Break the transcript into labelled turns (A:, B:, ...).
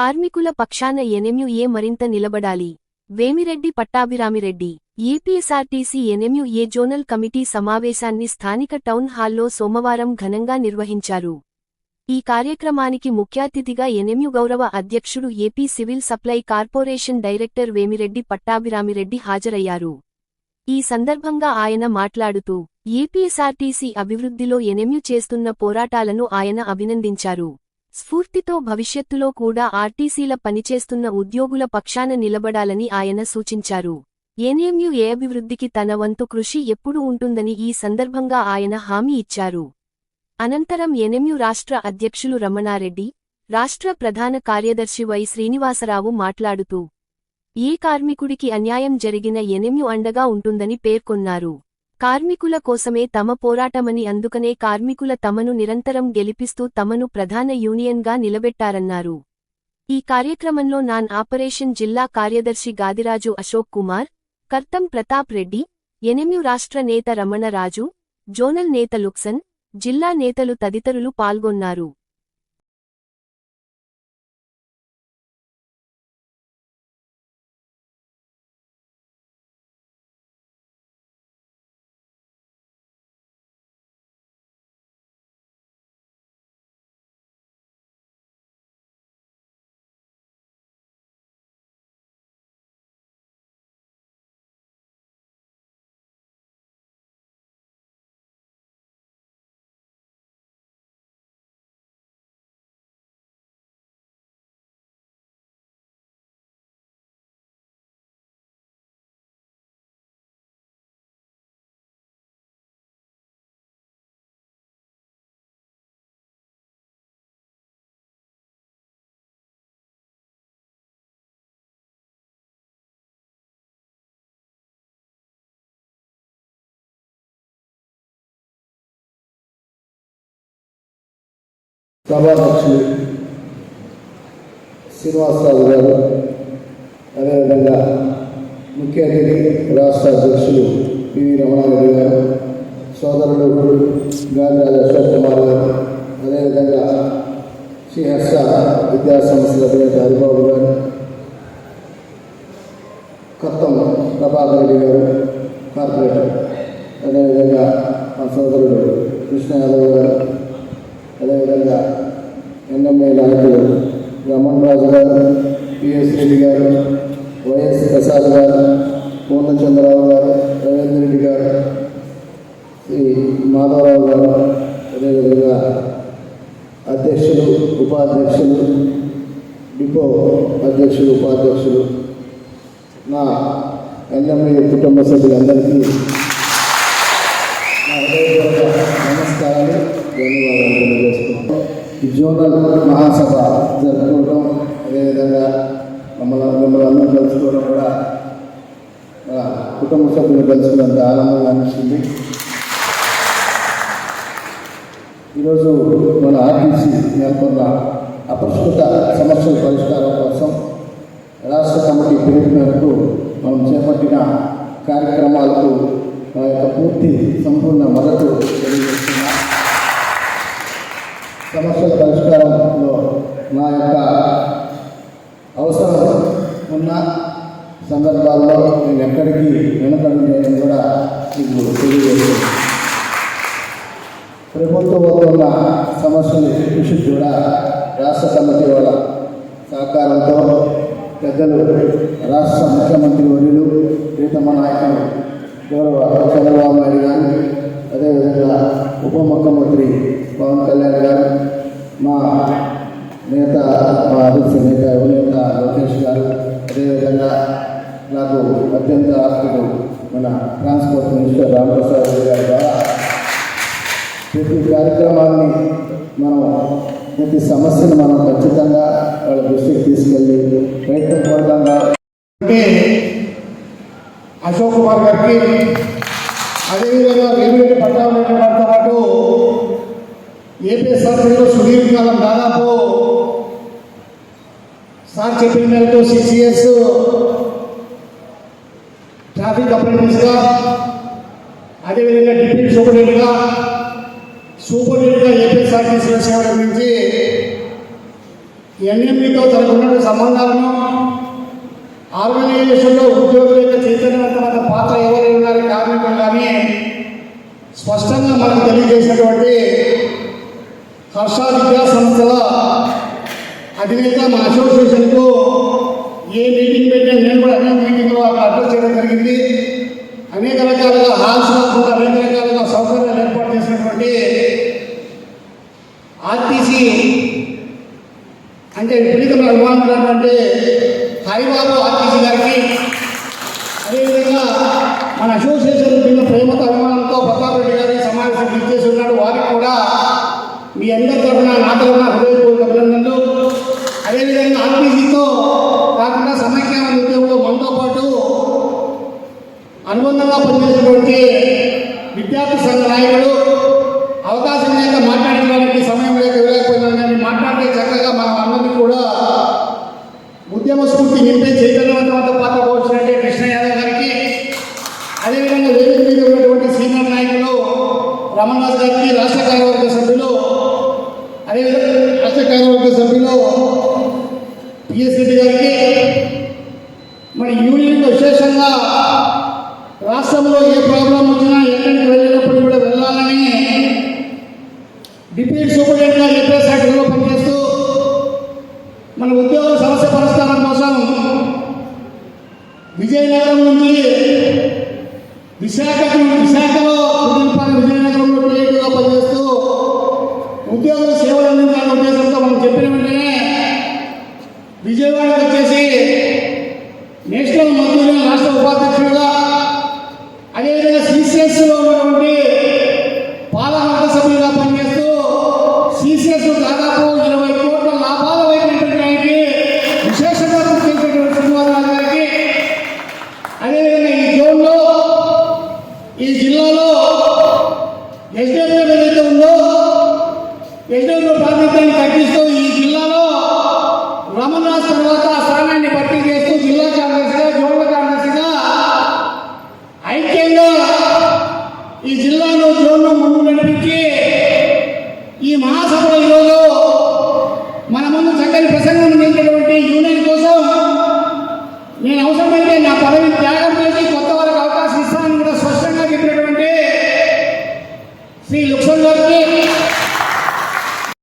A: కార్మికుల పక్షాన ఎనెమ్యూఏ మరింత నిలబడాలి. Vemireddy Pattabhiramireddy APSRTC NMUA zonal committee సమావేశాన్ని స్థానిక టౌన్ హాల్లో సోమవారం ఘనంగా నిర్వహించారు. ఈ కార్యక్రమానికి ముఖ్యాతిథిగా ఎన్ఎంయు గౌరవ అధ్యక్షుడు AP civil supply corporation director Vemireddy Pattabhiramireddy హాజరయ్యారు. ఈ సందర్భంగా ఆయన మాట్లాడుతూ ఏపీఎస్ఆర్టీసీ అభివృద్ధిలో ఎనెమ్యు చేస్తున్న పోరాటాలను ఆయన అభినందించారు. స్ఫూర్తితో భవిష్యత్తులో కూడా ఆర్టీసీల పనిచేస్తున్న ఉద్యోగుల పక్షాన నిలబడాలని ఆయన సూచించారు. ఎన్ఎంయు ఏ అభివృద్ధికి తన వంతు కృషి ఎప్పుడూ ఉంటుందని ఈ సందర్భంగా ఆయన హామీ ఇచ్చారు. అనంతరం ఎన్ఎంయు రాష్ట్ర అధ్యక్షులు రమణారెడ్డి రాష్ట్ర ప్రధాన కార్యదర్శి వై శ్రీనివాసరావు మాట్లాడుతూ ఏ కార్మికుడికి అన్యాయం జరిగిన ఎనెమ్యు అండగా ఉంటుందని పేర్కొన్నారు. కార్మికుల కోసమే తమ పోరాటమని అందుకనే కార్మికుల తమను నిరంతరం గెలిపిస్తూ తమను ప్రధాన యూనియన్గా నిలబెట్టారన్నారు. ఈ కార్యక్రమంలో నాన్ ఆపరేషన్ జిల్లా కార్యదర్శి గాదిరాజు అశోక్ కుమార్ కర్తం ప్రతాప్ రెడ్డి ఎనెమ్యు రాష్ట్ర నేత రమణరాజు జోనల్ నేత లుక్సన్ జిల్లా నేతలు తదితరులు పాల్గొన్నారు.
B: సభాధ్యక్షులు శ్రీనివాసరావు గారు అదేవిధంగా ముఖ్య అతిథి రాష్ట్ర అధ్యక్షులు పివి రమణారెడ్డి గారు సోదరుడు గాంధీరాజు అశోక్ కుమార్ గారు అదేవిధంగా శ్రీహర్ష విద్యా సంస్థల అధినేత హరిబాబు గారు కొత్తం ప్రభాకర్ రెడ్డి గారు కార్పొరేటర్ అదేవిధంగా మా సోదరుడు కృష్ణ యాదవ్ గారు అదేవిధంగా ఎన్ఎంఏ నాయకులు రమణ్ రాజు గారు పిఎస్ రెడ్డి గారు వైఎస్ ప్రసాద్ గారు పూర్ణచంద్రరావు గారు రవీంద్ర రెడ్డి గారు శ్రీ మాధవరావు గారు అదేవిధంగా అధ్యక్షులు ఉపాధ్యక్షులు డిపో అధ్యక్షులు ఉపాధ్యక్షులు నా ఎన్ఎంఏ కుటుంబ సభ్యులందరికీ నా హృదయపూర్వక ధన్యవాదాలు తెలియజేస్తున్నాను ఈ జోనల్ మహాసభ జరుపుకోవడం అదేవిధంగా మమ్మల్ని మిమ్మల్ని అందరూ కలుసుకోవడం కూడా కుటుంబ సభ్యులు కలుసుకున్నంత ఆనందంగా అనిపిస్తుంది ఈరోజు మన ఆర్టీసీ నెలకొన్న అపరిష్కృత సమస్యల పరిష్కారం కోసం రాష్ట్ర కమిటీ పిలుపు మేరకు మనం చేపట్టిన కార్యక్రమాలకు మా యొక్క పూర్తి సంపూర్ణ మద్దతు తెలియజేస్తున్నాం. సమస్యల పరిష్కారంలో నా యొక్క అవసరం ఉన్న సందర్భాల్లో నేను ఎక్కడికి వెనుకడు లేదని కూడా మీకు తెలియజేస్తాను. ప్రభుత్వం ఉన్న సమస్యలు కృషి కూడా రాష్ట్ర సమితి వాళ్ళ సహకారంతో పెద్దలు రాష్ట్ర ముఖ్యమంత్రి వర్యులు ప్రీతమ నాయకులు గౌరవ చంద్రబాబు నాయుడు గారు అదేవిధంగా ఉప ముఖ్యమంత్రి పవన్ కళ్యాణ్ గారు మా నేత మా అధ్యక్ష నేత యువనేత లోకేష్ గారు అదేవిధంగా నాకు అత్యంత ఆస్తులు మన ట్రాన్స్పోర్ట్ మినిస్టర్ రామప్రసాద్ రెడ్డి గారి ద్వారా ప్రతి కార్యక్రమాన్ని మనం ప్రతి సమస్యను మనం ఖచ్చితంగా వాళ్ళ దృష్టికి తీసుకెళ్ళి ప్రయత్నపూర్వకంగా
C: అంటే అశోక్ కుమార్ గారికి అదేవిధంగా వేమిరెడ్డి పట్టాభిరెడ్డి ఏపీఎస్ఆర్టీలో సుదీర్ఘకాలం దాదాపు సార్ చెప్పిన మేరకు సిసిఎస్ ట్రాఫిక్ అప్రెంటిస్గా అదేవిధంగా డిప్యూటీ సూపరింటెండెంట్గా సూపరింటెండెంట్గా ఏపీఎస్ఆర్టీసీలో సేవలు అందించి ఎన్ఎంఈతో తనకున్న సంబంధాలను ఆర్గనైజేషన్లో ఉద్యోగుల యొక్క చైతన్యవంతమైన పాత్ర ఎవరైనా ఉన్నారు కార్మికులు కానీ స్పష్టంగా మనకు తెలియజేసినటువంటి హర్ష విద్యా సంస్థల అధినేత మా అసోసియేషన్కు ఏ మీటింగ్ పెట్టినా నేను కూడా అనేక మీటింగ్లో అక్కడ అడ్రస్ చేయడం జరిగింది. అనేక రకాలుగా హాల్స్ కాకుండా అనేక రకాలుగా సౌకర్యాలు ఏర్పాటు చేసినటువంటి ఆర్టీసీ అంటే విపరీతమైన అభిమానులు అంటే హరిబాబు ఆర్టీసీ గారికి అదేవిధంగా మన అసోసియేషన్ కింద ప్రేమతో అభిమానంతో ప్రతాప్ రెడ్డి గారికి సమావేశం ఇచ్చేసి ఉన్నాడు. వారికి కూడా మాటలు నా హృదయపూర్వక అభినందనలు అదేవిధంగా ఆర్టీసీతో కాకుండా సమైక్య ఉద్యోగంలో మనతో పాటు అనుబంధంగా పనిచేసినటువంటి విద్యార్థి సంఘ నాయకుడు అవకాశం లేక మాట్లాడడానికి సమయం లేక ఇవ్వలేకపోయినా కానీ మాట్లాడితే చక్కగా మనం అందరినీ కూడా ఉద్యమ స్ఫూర్తి నింపే చైతన్యవంతమైన పాత్ర పోల్చినట్టే కృష్ణ యాదవ్ గారికి అదేవిధంగా వేదిక మీద ఉన్నటువంటి సీనియర్ నాయకులు రమణదాస్ గారికి రాష్ట్ర కార్యవర్గ సభ్యులు అదేవిధంగా రాష్ట్ర కార్యవర్గ సభ్యులు పిఎస్ రెడ్డి గారికి మరి యూనియన్ విశేషంగా రాష్ట్రంలో ఏ ప్రాబ్లం వచ్చినా ఎక్కడికి వెళ్ళినప్పుడు కూడా వెళ్ళాలని డిప్యూటీ సూపరింటెండెంట్